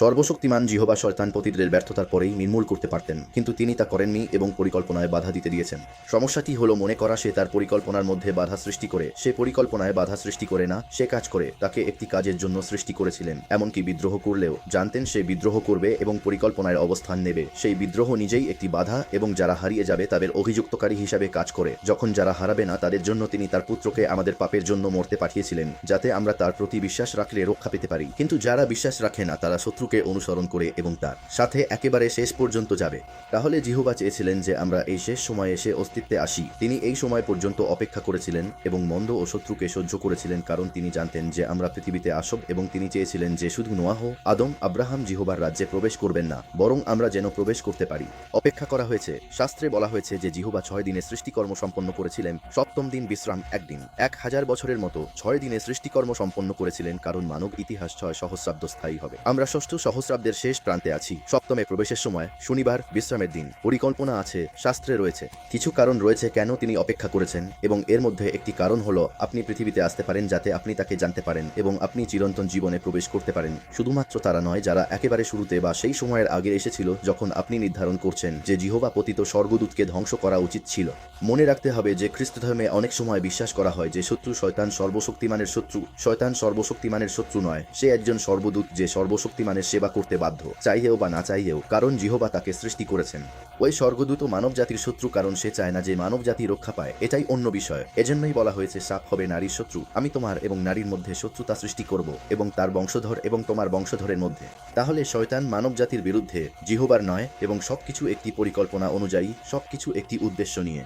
সর্বশক্তিমান জিহবা শয়তান পতিতদের ব্যর্থতার পরেই নির্মূল করতে পারতেন, কিন্তু তিনি তা করেননি এবং পরিকল্পনায় বাধা দিতে দিয়েছেন। সমস্যাটি হলো মনে করা, সে তার পরিকল্পনার মধ্যে বাধা সৃষ্টি করে, সে পরিকল্পনায় বাধা সৃষ্টি করে না, সে কাজ করে, তাকে একটি কাজের জন্য সৃষ্টি করেছিলেন। এমনকি বিদ্রোহ করলেও জানতেন সে বিদ্রোহ করবে এবং পরিকল্পনায় অবস্থান নেবে। সেই বিদ্রোহ নিজেই একটি বাধা এবং যারা হারিয়ে যাবে তাদের অভিযুক্তকারী হিসাবে কাজ করে। যখন যারা হারাবে না, তাদের জন্য তিনি তার পুত্রকে আমাদের পাপের জন্য মরতে পাঠিয়েছিলেন, যাতে আমরা তার প্রতি বিশ্বাস রাখলে রক্ষা পেতে পারি। কিন্তু যারা বিশ্বাস রাখে না, তারা শত্রুকে অনুসরণ করে এবং তার সাথে একেবারে শেষ পর্যন্ত যাবে। তাহলে জিহুবা চেয়েছিলেন যে আমরা এই শেষ সময়ে এসে অস্তিত্বে আসি। তিনি এই সময় পর্যন্ত অপেক্ষা করেছিলেন এবং মন্দ ও শত্রুকে সহ্য করেছিলেন কারণ তিনি জানতেন যে আমরা পৃথিবীতে আসব এবং তিনি চেয়েছিলেন যে শুধু নোয়াহ, আদম, আব্রাহাম জিহোবার রাজ্যে প্রবেশ করবেন না, বরং আমরা যেন প্রবেশ করতে পারি। অপেক্ষা করা হয়েছে। শাস্ত্রে বলা হয়েছে যে জিহুবা ছয় দিনে সৃষ্টিকর্ম সম্পন্ন করেছিলেন, সপ্তম দিন বিশ্রাম একদিন। এক হাজার বছরের মতো ছয় দিনে সৃষ্টিকর্ম সম্পন্ন করেছিলেন কারণ মানব ইতিহাস ছয় সহস্রাব্দ স্থায়ী হবে। আমরা ষষ্ঠ সহস্রাব্দের শেষ প্রান্তে আছি। সপ্তমে প্রবেশের সময়, শনিবার, বিশ্রামের দিন। পরিকল্পনা আছে, শাস্ত্রে রয়েছে। কিছু কারণ রয়েছে কেন তিনি অপেক্ষা করেছেন, এবং এর মধ্যে একটি কারণ হলো, আপনি পৃথিবীতে আসতে পারেন যাতে আপনি তাকে জানতে পারেন, এবং আপনি চিরন্তন জীবনে প্রবেশ করতে পারেন। শুধুমাত্র তারা নয়, যারা একেবারে শুরুতে বা সেই সময়ের আগে এসেছিল, যখন আপনি নির্ধারণ করছেন যে জিহোবা পতিত স্বর্গদূতকে ধ্বংস করা উচিত ছিল। মনে রাখতে হবে যে খ্রিস্ট ধর্মে অনেক সময় বিশ্বাস করা হয় যে শত্রু শয়তান সর্বশক্তিমানের শত্রু, শয়তান সর্বশক্তিমানের শত্রু নয়, সে একজন সর্বদূত যে সর্বশক্তিমানের সেবা করতে বাধ্য চাইয়েও বা না চাইয়েও কারণ জিহোবা তাকে সৃষ্টি করেছেন। ওই স্বর্গদূত মানব জাতির শত্রু, কারণ সে চায় না যে মানব জাতি রক্ষা পায়, এটাই অন্য বিষয়। এজন্যই বলা হয়েছে, সাপ হবে নারীর শত্রু। আমি তোমার এবং নারীর মধ্যে শত্রুতা সৃষ্টি করব এবং তার বংশধর এবং তোমার বংশধরের মধ্যে। তাহলে শয়তান মানব জাতির বিরুদ্ধে জিহোবার নয় এবং সবকিছু একটি পরিকল্পনা অনুযায়ী সবকিছু একটি উদ্দেশ্য নিয়ে।